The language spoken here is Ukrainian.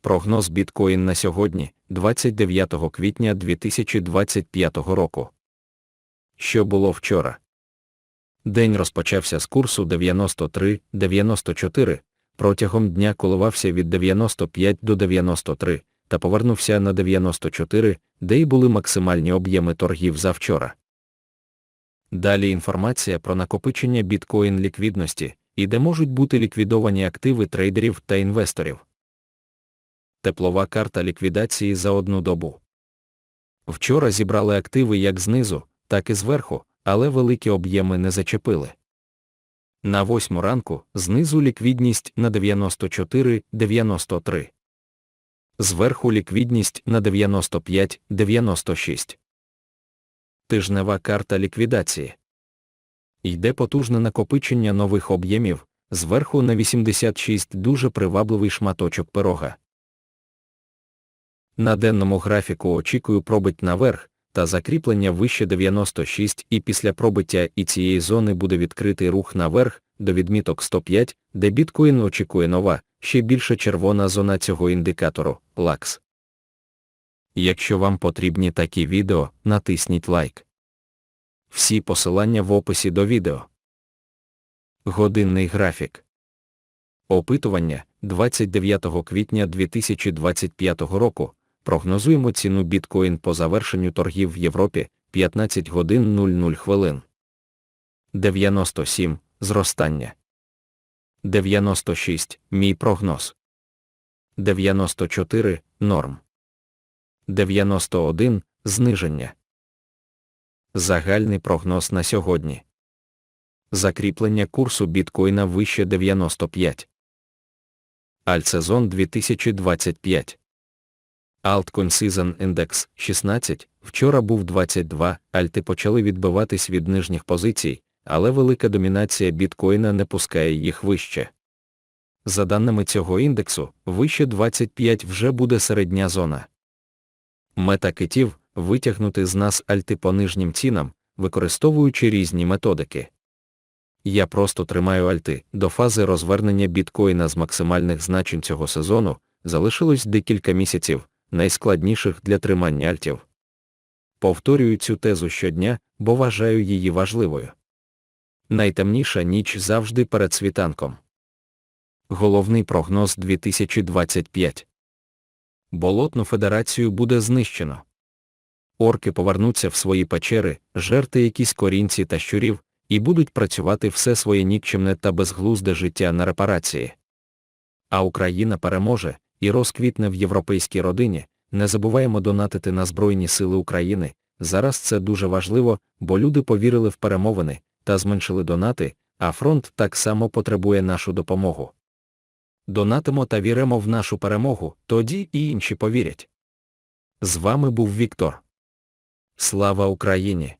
Прогноз біткоін на сьогодні, 29 квітня 2025 року. Що було вчора? День розпочався з курсу 93-94, протягом дня коливався від 95 до 93 та повернувся на 94, де й були максимальні об'єми торгів за вчора. Далі інформація про накопичення біткоін ліквідності і де можуть бути ліквідовані активи трейдерів та інвесторів. Теплова карта ліквідації за одну добу. Вчора зібрали активи як знизу, так і зверху, але великі об'єми не зачепили. На восьму ранку знизу ліквідність на 94-93. Зверху ліквідність на 95-96. Тижнева карта ліквідації. Йде потужне накопичення нових об'ємів, зверху на 86 дуже привабливий шматочок пирога. На денному графіку очікую пробить наверх, та закріплення вище 96 і після пробиття і цієї зони буде відкритий рух наверх до відміток 105, де біткоін очікує нова, ще більше червона зона цього індикатору лакс. Якщо вам потрібні такі відео, натисніть лайк. Всі посилання в описі до відео. Годинний графік. Опитування 29 квітня 2025 року. Прогнозуємо ціну біткоін по завершенню торгів в Європі 15 годин 00 хвилин. 97 зростання. 96 мій прогноз. 94 норм. 91 зниження. Загальний прогноз на сьогодні. Закріплення курсу біткоїна вище 95. Альтсезон 2025. Altcoin Season Index 16, вчора був 22, альти почали відбиватись від нижніх позицій, але велика домінація біткоїна не пускає їх вище. За даними цього індексу, вище 25 вже буде середня зона. Мета китів витягнути з нас альти по нижнім цінам, використовуючи різні методики. Я просто тримаю альти до фази розвернення біткоїна з максимальних значень цього сезону, залишилось декілька місяців найскладніших для тримання альтів. Повторюю цю тезу щодня, бо вважаю її важливою. Найтемніша ніч завжди перед світанком. Головний прогноз 2025. Болотну федерацію буде знищено. Орки повернуться в свої печери, жерти якісь корінці та щурів, і будуть працювати все своє нікчемне та безглузде життя на репарації. А Україна переможе, і розквітне в європейській родині, не забуваємо донатити на Збройні Сили України. Зараз це дуже важливо, бо люди повірили в перемовини та зменшили донати, а фронт так само потребує нашу допомогу. Донатимо та віримо в нашу перемогу, тоді і інші повірять. З вами був Віктор. Слава Україні!